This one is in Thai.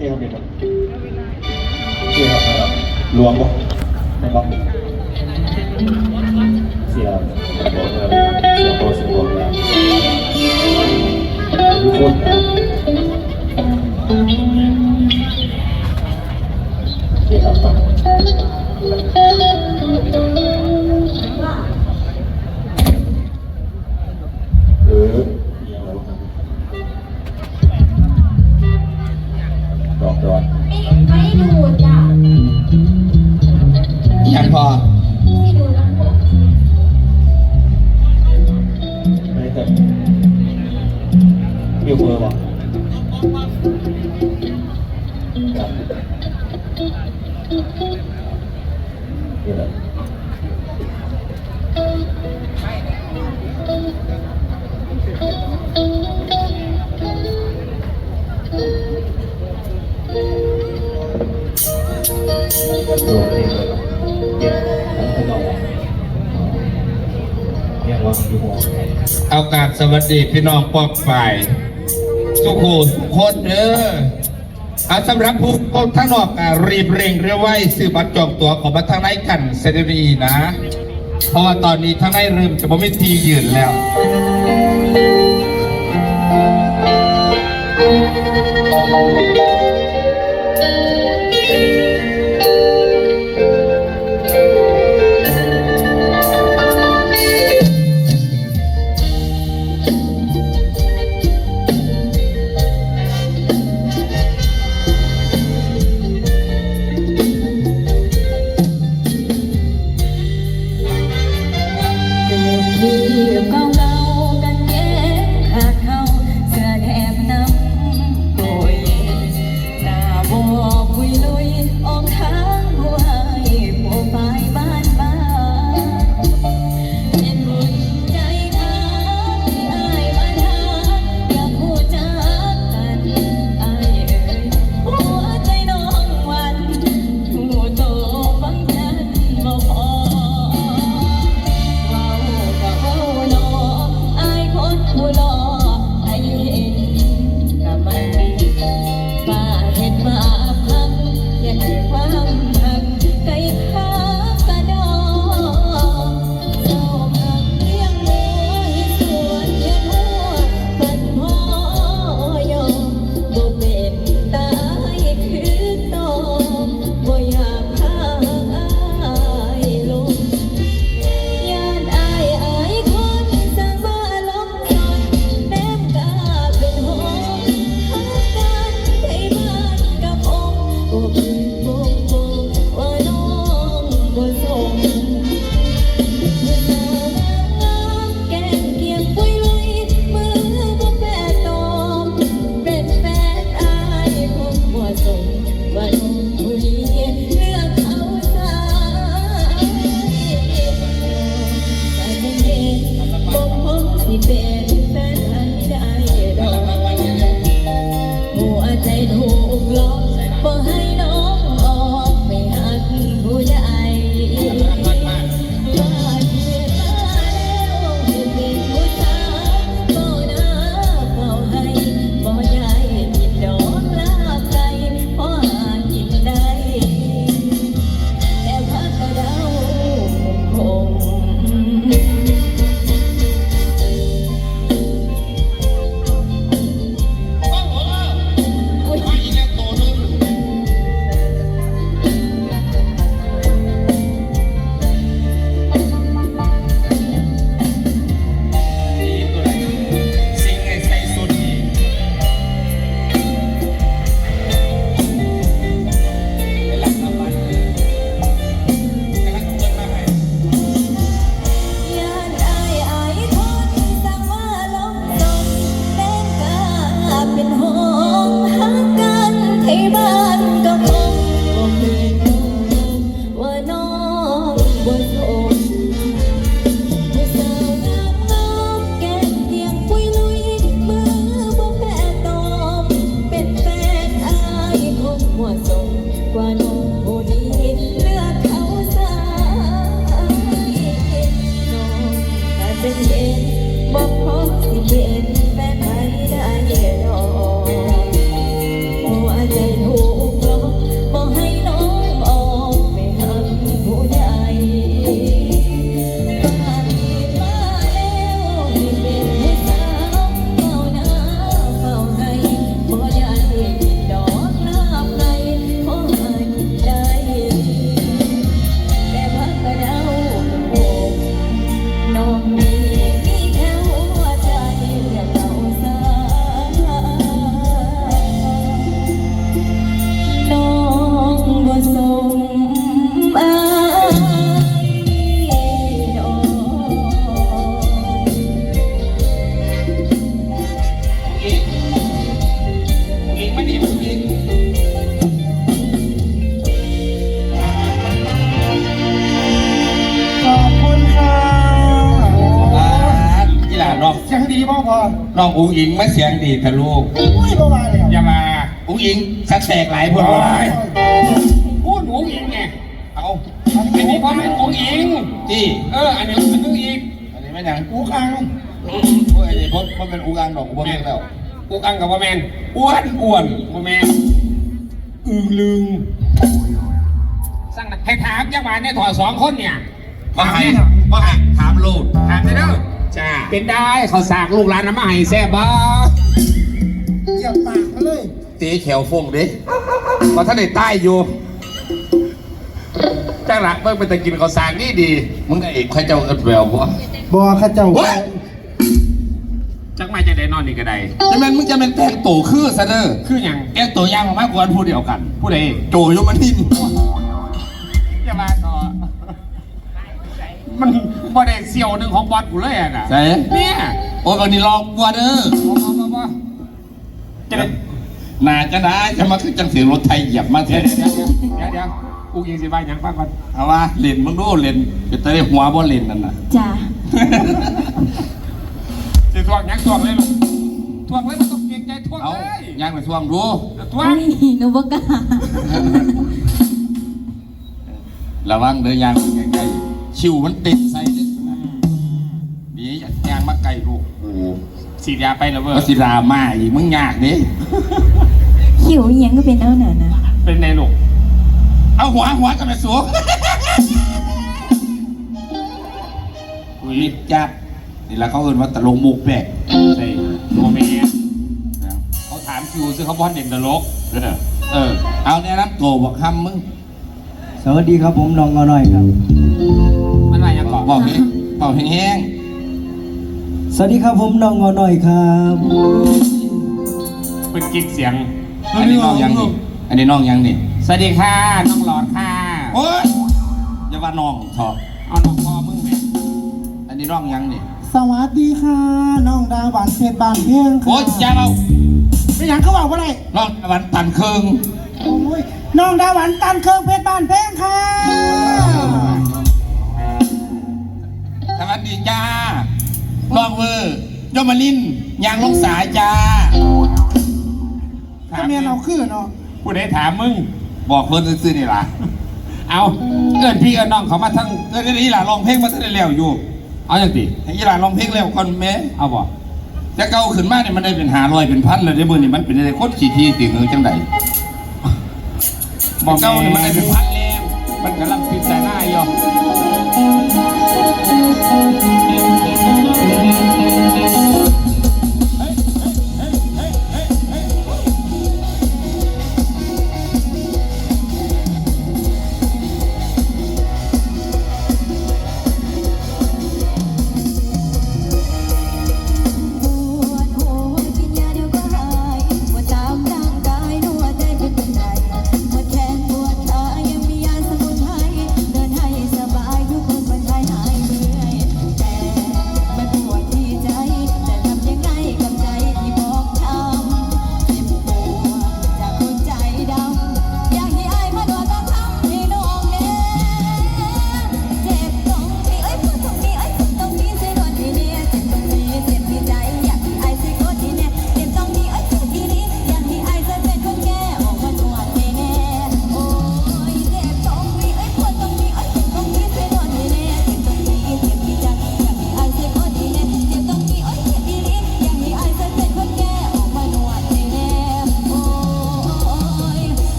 เอวเด็ดเอวครับรวมปะไม่บ้างเสียบอกเลยเสียโตเสียบอกเลยทุกคน เอากาบสวัสดีพี่น้องปอกฝ่ายทุกคนทุกนเด้ออาสำหรับผู้คนทั้งนอกรีบเร่งเรือไว้ซื้บัตรจองตัวของบัตรทางไหนกันเซรีนะ เพราะว่าตอนนี้ทางไหนเริ่มจะไม่ทียืนแล้ว น้องอุ้งอิงไม่เสียงดีทะลูกอุ้ยประมาณเลยอย่ามาอุ้งอิงสักแตกหลายพวกเราพูดหนูอิงไงเอาอันนี้พ่อแม่หนูอิงที่เอออันนี้มันต้องอีกอันนี้ไม่ยังกูคังโอ้ยอันนี้เพราะเพราะเป็นอุกังดอกอุบังแล้วกูอังกับพ่อแมนอ้วนอ้วนพ่อแมนอึงลึงสั่งนะให้ถามยังมาเนี่ยถอดสองคนเนี่ยมาให้มาให้ถามลูกถามได้เด้อ จ้าเป็นได้เขาสากลูกหลานน้ำมาให้แซ่บบ่เหยียบปากมาเลยตีแขวฟงดิมาท่านได้ใต้อยู่จ้างละเพิ่งไปแต่กินข้าวสารนี่ดี มึงไอ้เอกใครเจ้าเอิดแววบ่บอข้าเจ้าเฮ้ยจักไม่จะได้นอนนี่ก็ได้จะแม่นมึงจะเป็นแต่งโตคือซะเด้อคืออย่างแกงตัวยางมากกว่าผู้เดียวกันผู้ใดโจอยมันทิน มันบ่ได้เสี่ยวหนึ่งของบอสกูเลยอะนะใช่เนี่ยโอ้ยวันนี้ลองกว่าเด้อบ่บ่บ่บ่จะได้นาจะได้จะมาคือจังเสียงรถไทยเหยียบมาเดี๋เถยวอะเดี๋ยวเดี๋ยวเดี๋ยวกูยิงสิบายยังฟังก่อนเอาว่าเล่นมึงดูเล่นเป็นตะได้หัวบ่เล่นนั่นน่ะ จ้าจะทวงยังทวงเลยลูกทวงเลยมันต้องเกรงใจทวงเอาเลยย่างไปท่วงดูทวงอุ้ยหนูบอกกล้าระวังเด้อย่างใกล้ ๆชิวมันติดใส่เด้อดีย่างมาไกลลูกโอ้ฉีดยาไปแล้วเว้ยก็สิรามาอีกมึงยากเด้หิวอิหยังก็เป็นเอาหนานะเป็นไงลูกเอาหัวหัวกันไปสูงอุ้ยมิดจัดนี่ละเขาเอิ้นว่าตะลงมุกแปลกใส่โมเมนเขาถามคิวซึ่งเขาบอลเด่นตลกเออเออเอาแนะนำโตวบอกคำมึง สวัสดีครับผมน้องงอหน่อยครับมัน อะไรยังก่อนบอกนี้บอกแห้งสวัสดีครับผมน้องงอหน่อยครับเป็นกิ๊กเสียงๆอันนี้น้องยังนี่อันนี้น้องยังนี่สวัสดีค่ะน้องหลอดค่ะโอ้ยอย่าว่าน้องทอะเอาน้องพ่อมึงแม่อันนี้น้องยังนี่สวัสดีค่ะ น้องดาวหวานเพชรบานเพียงค่ะโอ้ยอย่าเราไม่หยังเขาบอกว่าอะไรน้องตะวันตันเคืองโอ้ยน้องดาวหวานตันเครื่องเพชรบานเพียงค่ะ สวัสดีจ้าน้องเวอร์ยมลินยางลงสายจ้าถ้าเมียเราคือเนาะผู้ใดถามมึง บอกเพิ่นซื่อๆนี่ล่ะ เอาเอิ้นพี่เอิ้นน้องเขามาทั้งเออนี่ล่ะลองเพลงมาตั้งแต่แล้วอยู่ เอาอย่างติให้ยีหล่าลองเพลงแล้วก่อนแม่เอาบ่จะเก่าขึ้นมาเนี่ยมันได้เป็นหาลอยเป็นพันเลยเดี๋ยวมือนี่มันเป็นอะไรโคตรขี้ทีติ่งเออจังใดบอกเก่าเนี่ยมันได้เป็นพันแล้วมันกำลังพิจารณาอยู่